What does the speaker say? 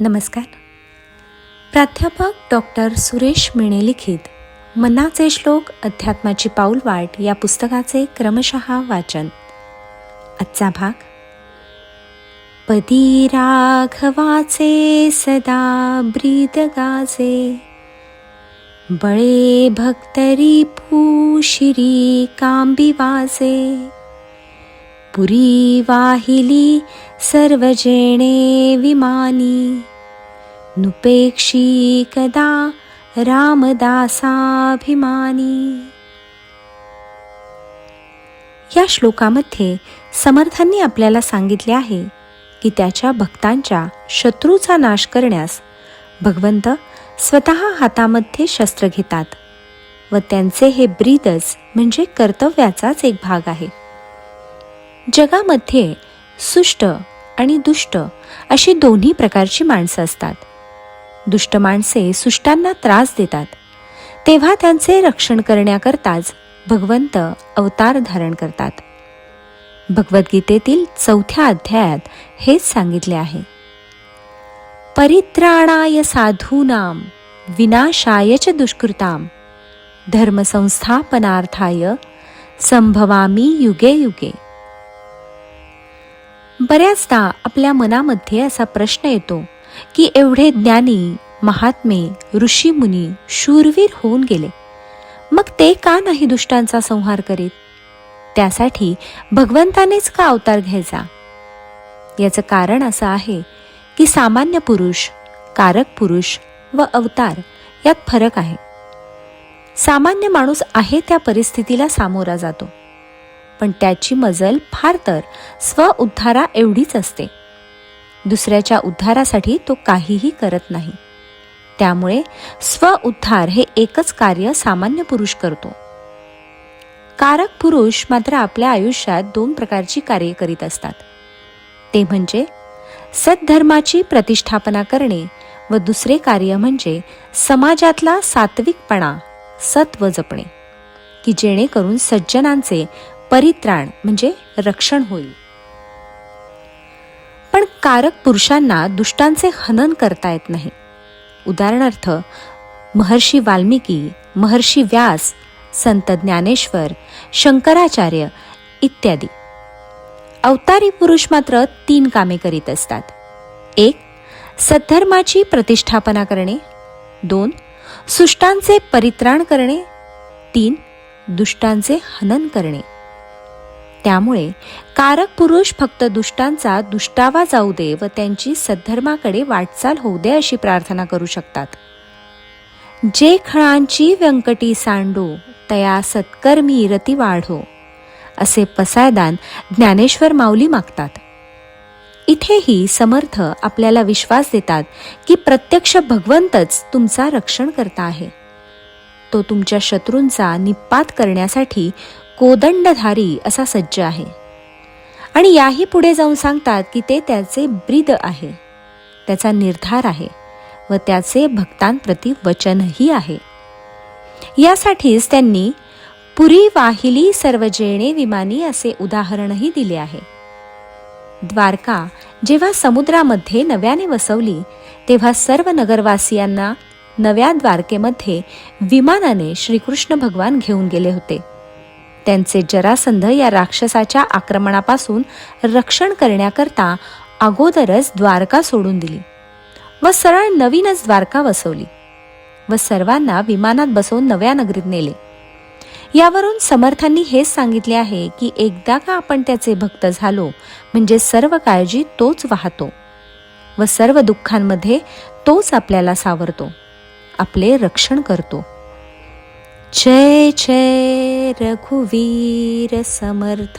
नमस्कार. प्राध्यापक डॉक्टर सुरेश मिणे लिखित मनाचे श्लोक अध्यात्माची पाऊलवाट या पुस्तकाचे क्रमशः वाचन. आजचा भाग पदी राघवाचे सदा ब्रीद गाजे बळे भक्तरी पूशिरी कांबी वाजे. पुरी वाहिली सर्व जेणे विमानी. नुपेक्षी कदा रामदासाभिमानी. या श्लोकामध्ये समर्थांनी आपल्याला सांगितले आहे की त्याच्या भक्तांच्या शत्रूचा नाश करण्यास भगवंत स्वतः हातामध्ये शस्त्र घेतात व त्यांचे हे ब्रीदच म्हणजे कर्तव्याचाच एक भाग आहे. जगामध्ये सुष्ट आणि दुष्ट अशी दोन्ही प्रकारची माणसं असतात. दुष्ट माणसे सुष्टांना त्रास देतात. तेव्हा त्यांचे रक्षण करण्याकरताच भगवंत अवतार धारण करतात. भगवद्गीतेतील चौथ्या अध्यायात हेच सांगितले आहे. परित्राणाय साधूनाम विनाशाय च दुष्कृताम धर्मसंस्थापनार्थाय संभवामी युगे युगे। बऱ्याचदा आपल्या मनामध्ये असा प्रश्न येतो की एवढे ज्ञानी महात्मे ऋषीमुनी शूरवीर होऊन गेले. मग ते का नाही दुष्टांचा संहार करीत? त्यासाठी भगवंतानेच का अवतार घ्यायचा? याचं कारण असं आहे की सामान्य पुरुष कारक पुरुष व अवतार यात फरक आहे. सामान्य माणूस आहे त्या परिस्थितीला सामोरा जातो. पण त्याची मजल फार तर स्व उद्धारा एवढीच असते. दुसऱ्याच्या उद्धारासाठी तो काहीही करत नाही. त्यामुळे स्व उद्धार हे एकच कार्य सामान्य पुरुष करतो. कारक पुरुष मात्र आपल्या आयुष्यात दोन प्रकारची कार्ये करीत असतात. ते म्हणजे सद्धर्माची प्रतिष्ठापना करणे व दुसरे कार्य म्हणजे समाजातला सात्विकपणा सत्व जपणे की जेणेकरून सज्जनांचे परित्राण म्हणजे रक्षण होईल. पण कारक पुरुषांना दुष्टांचे हनन करता येत नाही. उदाहरणार्थ महर्षी वाल्मिकी महर्षी व्यास संत ज्ञानेश्वर शंकराचार्य इत्यादी. अवतारी पुरुष मात्र तीन कामे करीत असतात. एक सद्धर्माची प्रतिष्ठापना करणे. दोन सुष्टांचे परित्राण करणे. तीन दुष्टांचे हनन करणे. त्यामुळे कारक पुरुष फक्त दुष्टांचा दुष्टावा जाऊ दे व त्यांची सद्धर्माकडे वाटचाल होऊ दे अशी प्रार्थना करू शकतात. जे खळांची व्यंकटी सांडो तया सत्कर्मी रती वाढो असे पसायदान ज्ञानेश्वर माऊली मागतात. इथेही समर्थ आपल्याला विश्वास देतात की प्रत्यक्ष भगवंतच तुमचा रक्षण करता आहे. तो तुमच्या शत्रूंचा निपात करण्यासाठी कोदंडधारी असा सज्ज आहे. आणि याही पुढे जाऊन सांगतात की ते त्याचे ब्रीद आहे. त्याचा निर्धार आहे व त्याचे भक्तांप्रती वचनही आहे. यासाठीच त्यांनी पुरी वाहिली सर्वजेणे विमानी असे उदाहरणही दिले आहे. द्वारका जेव्हा समुद्रामध्ये नव्याने वसवली तेव्हा सर्व नगरवासियांना नव्या द्वारकेमध्ये विमानाने श्रीकृष्ण भगवान घेऊन गेले होते. त्यांचे जरासंध या राक्षसाच्या आक्रमणापासून रक्षण करण्याकरता अगोदरच द्वारका सोडून दिली व सरळ नवीनच द्वारका वसवली व सर्वांना विमानात बसवून नव्या नगरीत नेले. यावरून समर्थांनी हेच सांगितले आहे की एकदा का आपण त्याचे भक्त झालो म्हणजे सर्व काळजी तोच वाहतो व सर्व दुःखांमध्ये तोच आपल्याला सावरतो आपले रक्षण करतो. जय जय रघुवीर समर्थ।